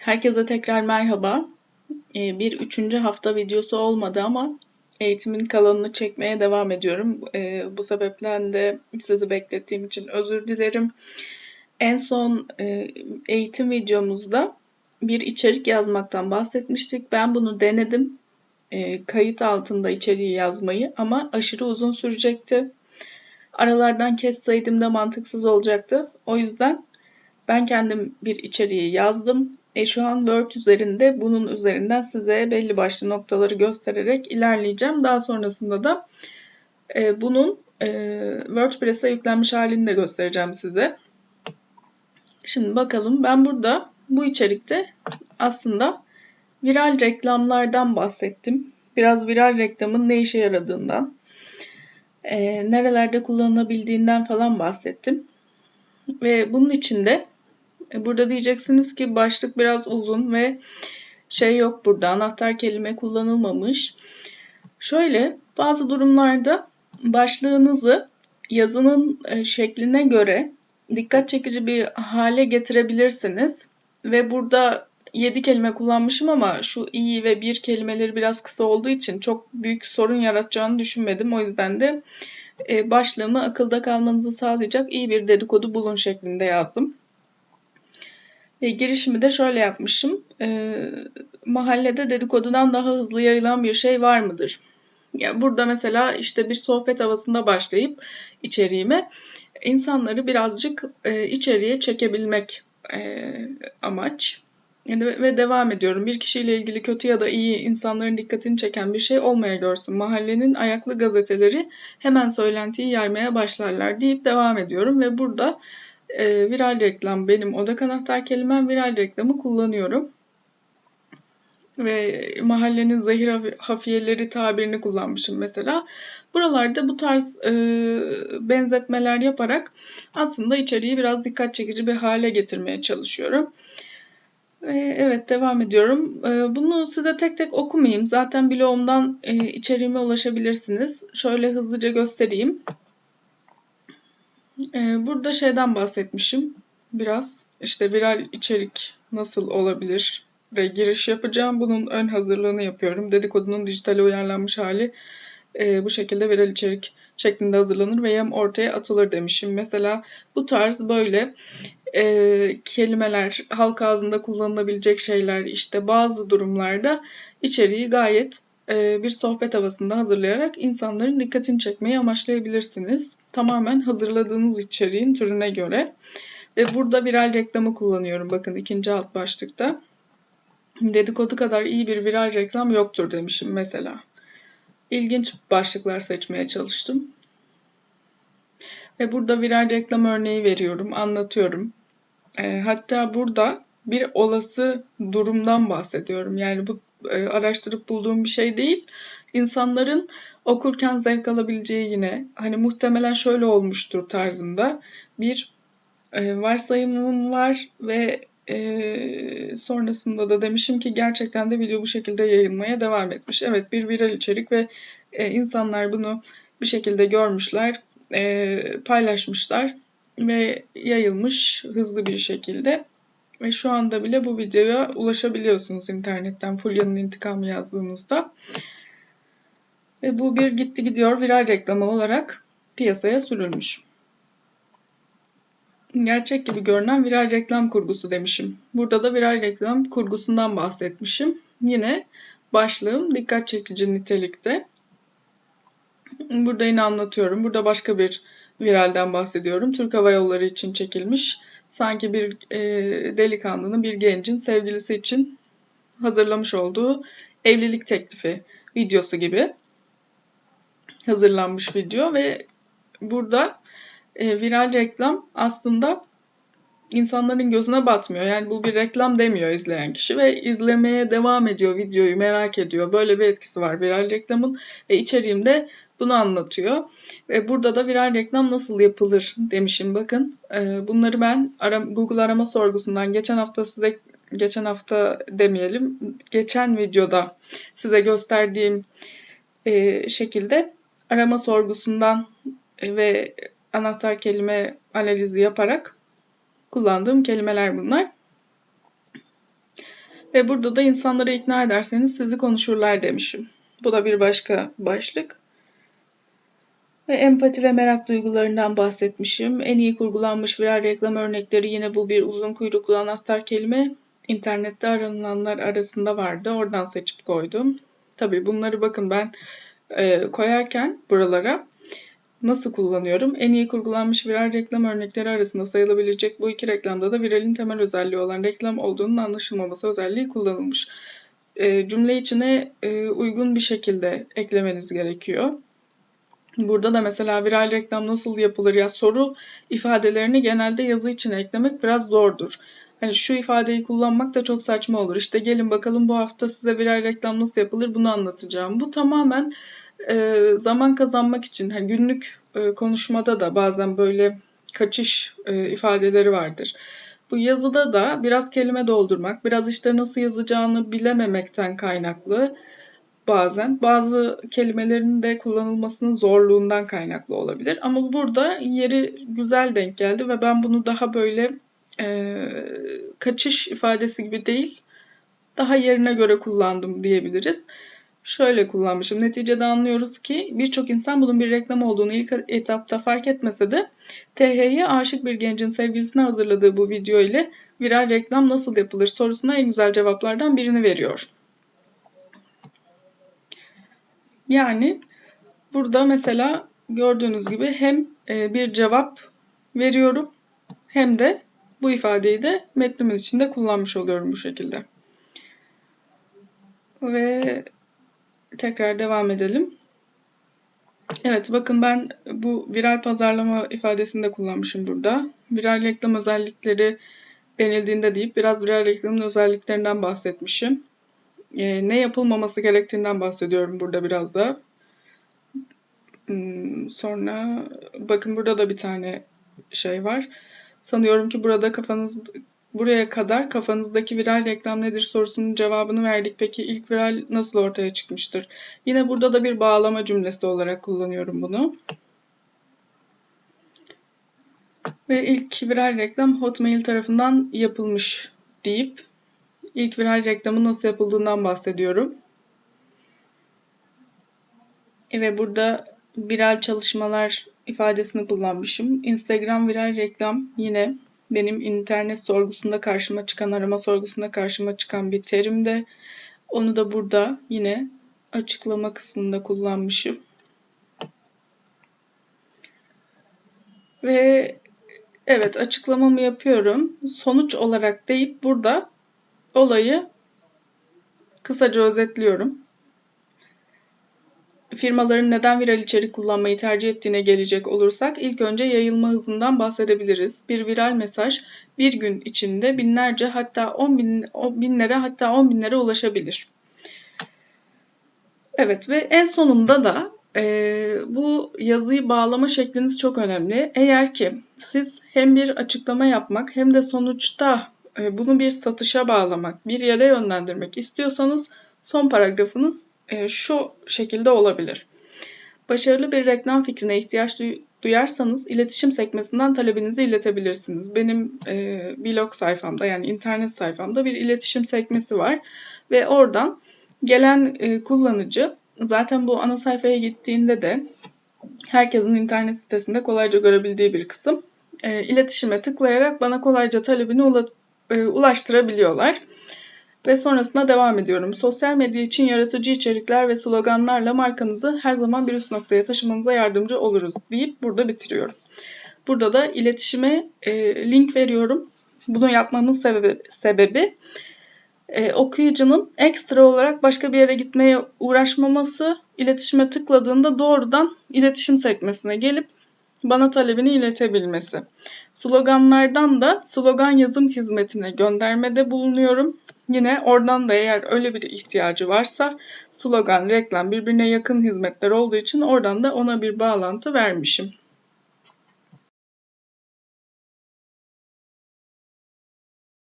Herkese tekrar merhaba. Ee, bir üçüncü hafta videosu olmadı ama eğitimin kalanını çekmeye devam ediyorum. Ee, bu sebepten de sizi beklettiğim için özür dilerim. En son e, eğitim videomuzda bir içerik yazmaktan bahsetmiştik. Ben bunu denedim. E, kayıt altında içeriği yazmayı ama aşırı uzun sürecekti. Aralardan kesseydim de mantıksız olacaktı. O yüzden ben kendim bir içeriği yazdım e, şu an Word üzerinde bunun üzerinden size belli başlı noktaları göstererek ilerleyeceğim. Daha sonrasında da e, bunun e, WordPress'e yüklenmiş halini de göstereceğim size. Şimdi bakalım ben burada bu içerikte aslında viral reklamlardan bahsettim. Biraz viral reklamın ne işe yaradığından, e, nerelerde kullanılabildiğinden falan bahsettim. Ve bunun içinde e, burada diyeceksiniz ki başlık biraz uzun ve şey yok burada anahtar kelime kullanılmamış. Şöyle bazı durumlarda başlığınızı yazının e, şekline göre dikkat çekici bir hale getirebilirsiniz. Ve burada 7 kelime kullanmışım ama şu iyi ve bir kelimeleri biraz kısa olduğu için çok büyük sorun yaratacağını düşünmedim. O yüzden de e, başlığımı akılda kalmanızı sağlayacak iyi bir dedikodu bulun şeklinde yazdım. E, girişimi de şöyle yapmışım. E, mahallede dedikodudan daha hızlı yayılan bir şey var mıdır? Yani burada mesela işte bir sohbet havasında başlayıp içeriğime insanları birazcık e, içeriye çekebilmek e, amaç. Yani ve devam ediyorum. Bir kişiyle ilgili kötü ya da iyi insanların dikkatini çeken bir şey olmaya görsün. Mahallenin ayaklı gazeteleri hemen söylentiyi yaymaya başlarlar deyip devam ediyorum. Ve burada e, viral reklam benim odak anahtar kelimem viral reklamı kullanıyorum. Ve mahallenin zehir hafiyeleri tabirini kullanmışım mesela. Buralarda bu tarz e, benzetmeler yaparak aslında içeriği biraz dikkat çekici bir hale getirmeye çalışıyorum. Ve evet devam ediyorum. E, bunu size tek tek okumayayım. Zaten blogumdan e, içeriğime ulaşabilirsiniz. Şöyle hızlıca göstereyim. Ee, burada şeyden bahsetmişim biraz. İşte viral içerik nasıl olabilir? Ve giriş yapacağım. Bunun ön hazırlığını yapıyorum. Dedikodunun dijitale uyarlanmış hali e, bu şekilde viral içerik şeklinde hazırlanır ve yem ortaya atılır demişim. Mesela bu tarz böyle e, kelimeler, halk ağzında kullanılabilecek şeyler işte bazı durumlarda içeriği gayet e, bir sohbet havasında hazırlayarak insanların dikkatini çekmeyi amaçlayabilirsiniz tamamen hazırladığınız içeriğin türüne göre. Ve burada viral reklamı kullanıyorum. Bakın ikinci alt başlıkta. Dedikodu kadar iyi bir viral reklam yoktur demişim mesela. İlginç başlıklar seçmeye çalıştım. Ve burada viral reklam örneği veriyorum, anlatıyorum. E, hatta burada bir olası durumdan bahsediyorum. Yani bu e, araştırıp bulduğum bir şey değil. İnsanların okurken zevk alabileceği yine hani muhtemelen şöyle olmuştur tarzında bir e, varsayımım var ve e, sonrasında da demişim ki gerçekten de video bu şekilde yayılmaya devam etmiş. Evet bir viral içerik ve e, insanlar bunu bir şekilde görmüşler, e, paylaşmışlar ve yayılmış hızlı bir şekilde. Ve şu anda bile bu videoya ulaşabiliyorsunuz internetten Fulya'nın intikamı yazdığınızda. Ve bu bir gitti gidiyor viral reklamı olarak piyasaya sürülmüş. Gerçek gibi görünen viral reklam kurgusu demişim. Burada da viral reklam kurgusundan bahsetmişim. Yine başlığım dikkat çekici nitelikte. Burada yine anlatıyorum. Burada başka bir viralden bahsediyorum. Türk Hava Yolları için çekilmiş. Sanki bir e, delikanlının, bir gencin sevgilisi için hazırlamış olduğu evlilik teklifi videosu gibi hazırlanmış video ve burada e, viral reklam aslında insanların gözüne batmıyor. Yani bu bir reklam demiyor izleyen kişi ve izlemeye devam ediyor videoyu merak ediyor. Böyle bir etkisi var viral reklamın ve içeriğimde bunu anlatıyor. Ve burada da viral reklam nasıl yapılır demişim bakın. E, bunları ben Google arama sorgusundan geçen hafta size geçen hafta demeyelim geçen videoda size gösterdiğim e, şekilde arama sorgusundan e, ve anahtar kelime analizi yaparak kullandığım kelimeler bunlar. Ve burada da insanları ikna ederseniz sizi konuşurlar demişim. Bu da bir başka başlık. Ve empati ve merak duygularından bahsetmişim. En iyi kurgulanmış viral reklam örnekleri yine bu bir uzun kuyruklu anahtar kelime. İnternette aranılanlar arasında vardı. Oradan seçip koydum. Tabii bunları bakın ben e, koyarken buralara nasıl kullanıyorum? En iyi kurgulanmış viral reklam örnekleri arasında sayılabilecek bu iki reklamda da viralin temel özelliği olan reklam olduğunun anlaşılmaması özelliği kullanılmış. E, cümle içine e, uygun bir şekilde eklemeniz gerekiyor. Burada da mesela viral reklam nasıl yapılır ya soru ifadelerini genelde yazı için eklemek biraz zordur. Hani şu ifadeyi kullanmak da çok saçma olur. İşte gelin bakalım bu hafta size viral reklam nasıl yapılır bunu anlatacağım. Bu tamamen e, zaman kazanmak için hani günlük e, konuşmada da bazen böyle kaçış e, ifadeleri vardır. Bu yazıda da biraz kelime doldurmak, biraz işte nasıl yazacağını bilememekten kaynaklı bazen. Bazı kelimelerin de kullanılmasının zorluğundan kaynaklı olabilir. Ama burada yeri güzel denk geldi ve ben bunu daha böyle e, kaçış ifadesi gibi değil, daha yerine göre kullandım diyebiliriz. Şöyle kullanmışım. Neticede anlıyoruz ki birçok insan bunun bir reklam olduğunu ilk etapta fark etmese de TH'ye aşık bir gencin sevgilisine hazırladığı bu video ile viral reklam nasıl yapılır sorusuna en güzel cevaplardan birini veriyor. Yani burada mesela gördüğünüz gibi hem e, bir cevap veriyorum hem de bu ifadeyi de metnimin içinde kullanmış oluyorum bu şekilde. Ve tekrar devam edelim. Evet bakın ben bu viral pazarlama ifadesini de kullanmışım burada. Viral reklam özellikleri denildiğinde deyip biraz viral reklamın özelliklerinden bahsetmişim. Ee, ne yapılmaması gerektiğinden bahsediyorum burada biraz da. Hmm, sonra bakın burada da bir tane şey var. Sanıyorum ki burada kafanız buraya kadar kafanızdaki viral reklam nedir sorusunun cevabını verdik. Peki ilk viral nasıl ortaya çıkmıştır? Yine burada da bir bağlama cümlesi olarak kullanıyorum bunu. Ve ilk viral reklam Hotmail tarafından yapılmış deyip ilk viral reklamın nasıl yapıldığından bahsediyorum. Ve burada viral çalışmalar ifadesini kullanmışım. Instagram viral reklam yine benim internet sorgusunda karşıma çıkan, arama sorgusunda karşıma çıkan bir terimde. Onu da burada yine açıklama kısmında kullanmışım. Ve evet açıklamamı yapıyorum. Sonuç olarak deyip burada olayı kısaca özetliyorum firmaların neden viral içerik kullanmayı tercih ettiğine gelecek olursak ilk önce yayılma hızından bahsedebiliriz. Bir viral mesaj bir gün içinde binlerce hatta on bin, binlere hatta on binlere ulaşabilir. Evet ve en sonunda da e, bu yazıyı bağlama şekliniz çok önemli. Eğer ki siz hem bir açıklama yapmak hem de sonuçta e, bunu bir satışa bağlamak, bir yere yönlendirmek istiyorsanız son paragrafınız şu şekilde olabilir. Başarılı bir reklam fikrine ihtiyaç duyarsanız iletişim sekmesinden talebinizi iletebilirsiniz. Benim e, blog sayfamda yani internet sayfamda bir iletişim sekmesi var ve oradan gelen e, kullanıcı zaten bu ana sayfaya gittiğinde de herkesin internet sitesinde kolayca görebildiği bir kısım. E, iletişime tıklayarak bana kolayca talebini ula, e, ulaştırabiliyorlar. Ve sonrasında devam ediyorum. Sosyal medya için yaratıcı içerikler ve sloganlarla markanızı her zaman bir üst noktaya taşımanıza yardımcı oluruz deyip burada bitiriyorum. Burada da iletişime e, link veriyorum. Bunu yapmamın sebebi, sebebi e, okuyucunun ekstra olarak başka bir yere gitmeye uğraşmaması, iletişime tıkladığında doğrudan iletişim sekmesine gelip bana talebini iletebilmesi. Sloganlardan da slogan yazım hizmetine göndermede bulunuyorum. Yine oradan da eğer öyle bir ihtiyacı varsa slogan, reklam birbirine yakın hizmetler olduğu için oradan da ona bir bağlantı vermişim.